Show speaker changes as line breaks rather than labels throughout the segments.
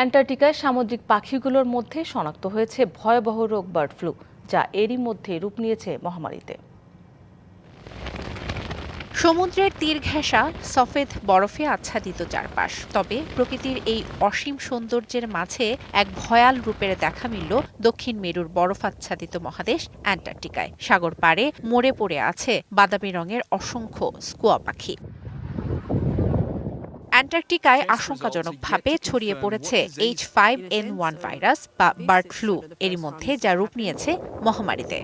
অ্যান্টার্কটিকায় সামুদ্রিক পাখিগুলোর মধ্যে শনাক্ত হয়েছে ভয়াবহ রোগ বার্ড ফ্লু, যা এরই মধ্যে রূপ নিয়েছে মহামারীতে।
সমুদ্রের তীর ঘেঁষা সফেদ বরফে আচ্ছাদিত চারপাশ। তবে প্রকৃতির এই অসীম সৌন্দর্যের মাঝে এক ভয়াল রূপের দেখা মিলল দক্ষিণ মেরুর বরফ আচ্ছাদিত মহাদেশ অ্যান্টার্কটিকায়। সাগর পাড়ে মরে পড়ে আছে বাদামি রঙের অসংখ্য স্কুয়া পাখি। অ্যান্টার্কটিকায় আশঙ্কাজনকভাবে ছড়িয়ে পড়েছে H five N one virus বা বার্ড ফ্লু এরই মধ্যে যা রূপ নিয়েছে মহামারীতে।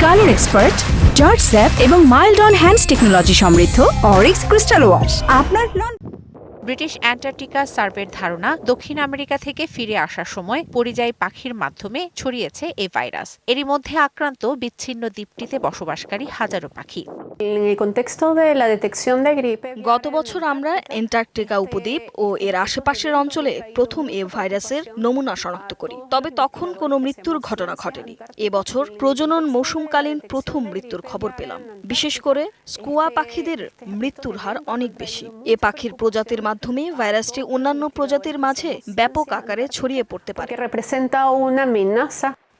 কালার এক্সপার্ট জর্জ স্যাপ এবং মাইল্ড অন হ্যান্ডস টেকনোলজি সমৃদ্ধ অরিক্স ক্রিস্টাল ওয়াশ আপনার লন
ব্রিটিশ অ্যান্টার্কটিকা সার্ভের ধারণা দক্ষিণ আমেরিকা থেকে ফিরে আসার সময় পরিযায়ী পাখির মাধ্যমে ছড়িয়েছে এই ভাইরাস। এরই মধ্যে আক্রান্ত বিচ্ছিন্ন দ্বীপটিতে বসবাসকারী হাজারো পাখি।
গত বছর আমরা অ্যান্টার্কটিকা উপদ্বীপ ও এর আশেপাশের অঞ্চলে প্রথম এ ভাইরাসের নমুনা শনাক্ত করি। তবে তখন কোনো মৃত্যুর ঘটনা ঘটেনি। এবছর প্রজনন মৌসুমকালীন প্রথম মৃত্যুর খবর পেলাম। বিশেষ করে স্কুয়া পাখিদের মৃত্যুর হার অনেক বেশি। এ পাখির প্রজাতির মাধ্যমে ভাইরাসটি অন্যান্য প্রজাতির মাঝে ব্যাপক আকারে ছড়িয়ে পড়তে পারে।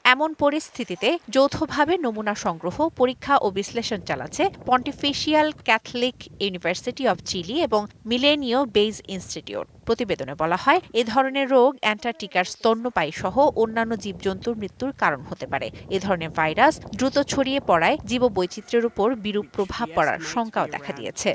এমন পরিস্থিতিতে যৌথভাবে নমুনা সংগ্রহ পরীক্ষা ও বিশ্লেষণ চালাচ্ছে pontifical Catholic university of Chile এবং মিলেনিয় বেইজ ইনস্টিটিউট প্রতিবেদনে বলা হয় এ ধরনের রোগ অ্যান্টার্কটিকার স্তন্যপায়ী সহ অন্যান্য জীবজন্তুর মৃত্যুর কারণ হতে পারে। এ ধরনের ভাইরাস দ্রুত ছড়িয়ে পড়ায় জীববৈচিত্র্যের উপর বিরূপ প্রভাব পড়ার শঙ্কাও দেখা দিয়েছে।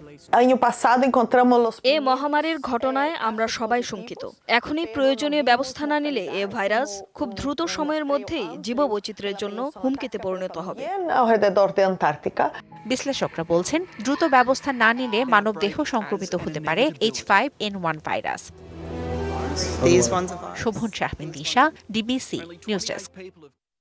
এ মহামারীর ঘটনায় আমরা সবাই শঙ্কিত। এখনই প্রয়োজনীয় ব্যবস্থা না নিলে এ ভাইরাস খুব দ্রুত সময়ের মধ্যেই জীববৈচিত্র্যের জন্য হুমকিতে পরিণত হবে।
বিশ্লেষকরা বলছেন দ্রুত ব্যবস্থা না নিলে মানবদেহ সংক্রমিত হতে পারে H five N one virus. Shovon Shahmin Disha DBC news desk